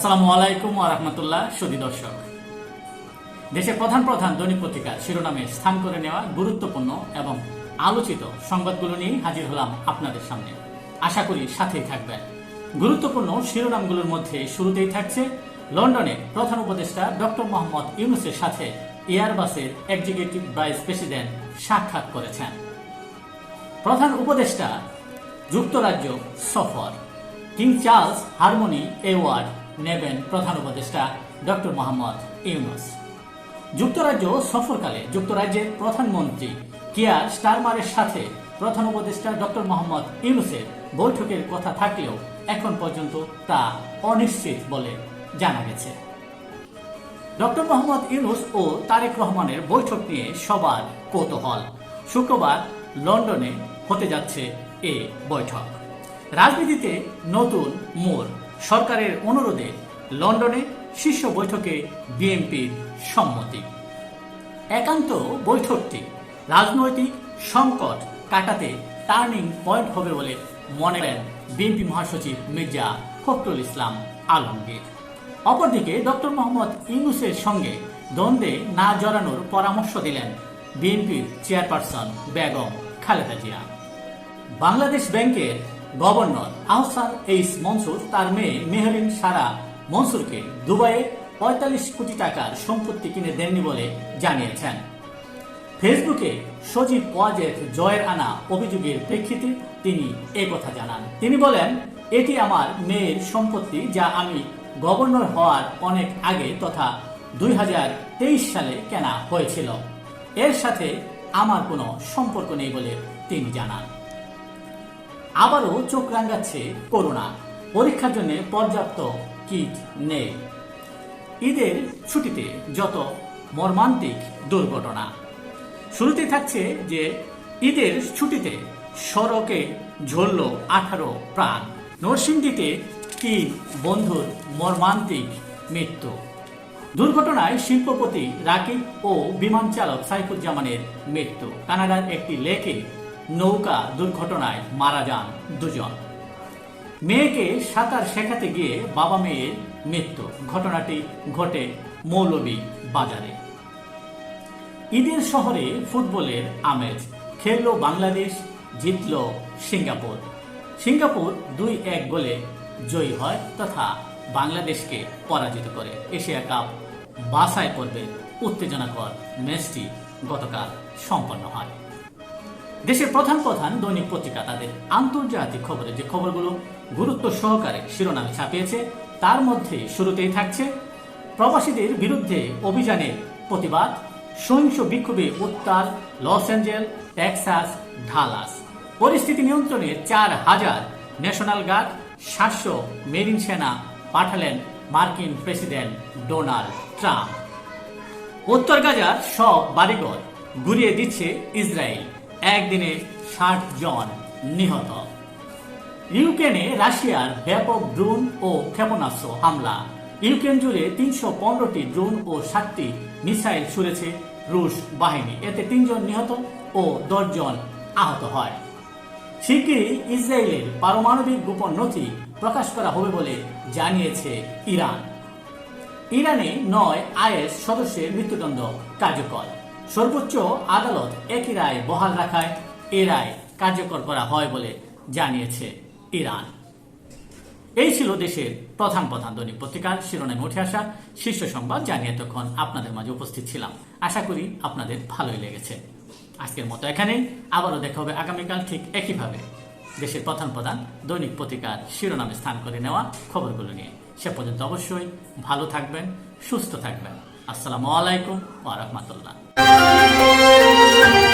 আসসালামু আলাইকুম রাহমাতুল্লাহ সুদী দর্শক। দেশের প্রধান প্রধান দৈনিক পত্রিকা শিরোনামে স্থান করে নেওয়া গুরুত্বপূর্ণ এবং আলোচিত সংবাদগুলো নিয়ে হাজির হলাম আপনাদের সামনে। আশা করি সাথেই থাকবেন। গুরুত্বপূর্ণ শিরোনামগুলোর মধ্যে শুরুতেই থাকছে লন্ডনে প্রধান উপদেষ্টা ডক্টর মোহাম্মদ ইউনুসের সাথে এয়ারবাসের এক্সিকিউটিভ ভাইস প্রেসিডেন্ট সাক্ষাৎ করেছেন। প্রধান উপদেষ্টা, যুক্তরাজ্য সফর। কিং চার্লস হারমোনি অ্যাওয়ার্ড নেবেন প্রধান উপদেষ্টা ডক্টর মোহাম্মদ ইউনুস। যুক্তরাজ্য সফরকালে যুক্তরাজ্যের প্রধানমন্ত্রী কিয়ার স্টারমারের সাথে প্রধান উপদেষ্টা ডক্টর মোহাম্মদ ইউনুসের বৈঠকের কথা থাকলেও এখন পর্যন্ত তা অনিশ্চিত বলে জানা গেছে। ডক্টর মোহাম্মদ ইউনুস ও তারেক রহমানের বৈঠক নিয়ে সবার কৌতূহল। শুক্রবার লন্ডনে হতে যাচ্ছে এ বৈঠক। রাজনীতিতে নতুন মোড় সরকারের অনুরোধে লন্ডনে শীর্ষ বৈঠকে বিএনপির সম্মতি। একান্ত বৈঠকটি রাজনৈতিক সংকট কাটাতে টার্নিং পয়েন্ট হবে বলে মনে করেন বিএনপি মহাসচিব মির্জা ফখরুল ইসলাম আলমগীর। অপরদিকে ডক্টর মোহাম্মদ ইউনুসের সঙ্গে দ্বন্দ্বে না জড়ানোর পরামর্শ দিলেন বিএনপির চেয়ারপারসন বেগম খালেদা জিয়া। বাংলাদেশ ব্যাংকের গভর্নর আহসান এইস মনসুর তার মেয়ে মেহরিন সারা মনসুরকে দুবাইয়ে পঁয়তাল্লিশ কোটি টাকার সম্পত্তি কিনে দেননি বলে জানিয়েছেন। ফেসবুকে সজীব ওয়াজেদ জয়ের আনা অভিযোগের প্রেক্ষিতে তিনি কথা জানান। তিনি বলেন, এটি আমার মেয়ের সম্পত্তি যা আমি গভর্নর হওয়ার অনেক আগে তথা দুই হাজার তেইশ সালে কেনা হয়েছিল। এর সাথে আমার কোনো সম্পর্ক নেই বলে তিনি জানান। আবারও চোখ রাঙাচ্ছে করোনা পরীক্ষার জন্য পর্যাপ্ত কিট নেই। ঈদের ছুটিতে যত মর্মান্তিক দুর্ঘটনা। শুরুতে থাকছে যে ঈদের ছুটিতে সড়কে ঝরল আঠারো প্রাণ। নরসিংদীতে তিন বন্ধুর মর্মান্তিক মৃত্যু? দুর্ঘটনায় শিল্পপতি রাকিব ও বিমান চালক সাইফুজ্জামানের মৃত্যু। কানাডার একটি লেকে নৌকা দুর্ঘটনায় মারা যান দুজন। মেয়েকে সাঁতার শেখাতে গিয়ে বাবা মেয়ের মৃত্যু। ঘটনাটি ঘটে মৌলবী বাজারে। ঈদের শহরে ফুটবলের আমেজ। খেলল বাংলাদেশ, জিতল সিঙ্গাপুর। সিঙ্গাপুর দুই এক গোলে জয়ী হয় তথা বাংলাদেশকে পরাজিত করে। এশিয়া কাপ বাসায় পড়বে উত্তেজনাকর ম্যাচটি গতকাল সম্পন্ন হয়। দেশের প্রধান প্রধান দৈনিক পত্রিকা তাদের আন্তর্জাতিক খবরে যে খবরগুলো গুরুত্ব সহকারে শিরোনামে ছাপিয়েছে, তার মধ্যে শুরুতেই থাকছে, প্রবাসীদের বিরুদ্ধে অভিযানের প্রতিবাদ, সহিংস বিক্ষোভে উত্তাল লস অ্যাঞ্জেল, টেক্সাস, ঢালাস। পরিস্থিতি নিয়ন্ত্রণে চার হাজার ন্যাশনাল গার্ড, সাতশো মেরিন সেনা পাঠালেন মার্কিন প্রেসিডেন্ট ডোনাল্ড ট্রাম্প। উত্তর গাজার সব বাড়িঘর ঘুরিয়ে দিচ্ছে ইসরায়েল। একদিনে ষাট জন নিহত। ইউক্রেনে রাশিয়ার ব্যাপক ড্রোন ও ক্ষেপণাস্ত্র হামলা। ইউক্রেন জুড়ে তিনশো পনেরোটি ড্রোন ও ষাটটি মিসাইল ছুড়েছে রুশ বাহিনী। এতে তিনজন নিহত ও দশজন আহত হয়। শিগগিরই ইসরায়েলের পারমাণবিক গোপন নথি প্রকাশ করা হবে বলে জানিয়েছে ইরান। ইরানে নয় আইএস সদস্যের মৃত্যুদণ্ড কার্যকর। সর্বোচ্চ আদালত একই রায় বহাল রাখায় এ রায় কার্যকর করা হয় বলে জানিয়েছে ইরান। এই ছিল দেশের প্রধান প্রধান দৈনিক পত্রিকার শিরোনামে উঠে আসা শীর্ষ সংবাদ জানিয়ে তখন আপনাদের মাঝে উপস্থিত ছিলাম। আশা করি আপনাদের ভালোই লেগেছে। আজকের মতো এখানে আবারও দেখা হবে আগামীকাল ঠিক একইভাবে। দেশের প্রধান প্রধান দৈনিক পত্রিকার শিরোনামে স্থান করে নেওয়া খবরগুলো নিয়ে। সে পর্যন্ত অবশ্যই ভালো থাকবেন, সুস্থ থাকবেন। আসসালামু আলাইকুম ওয়া রাহমাতুল্লাহ। Thank you.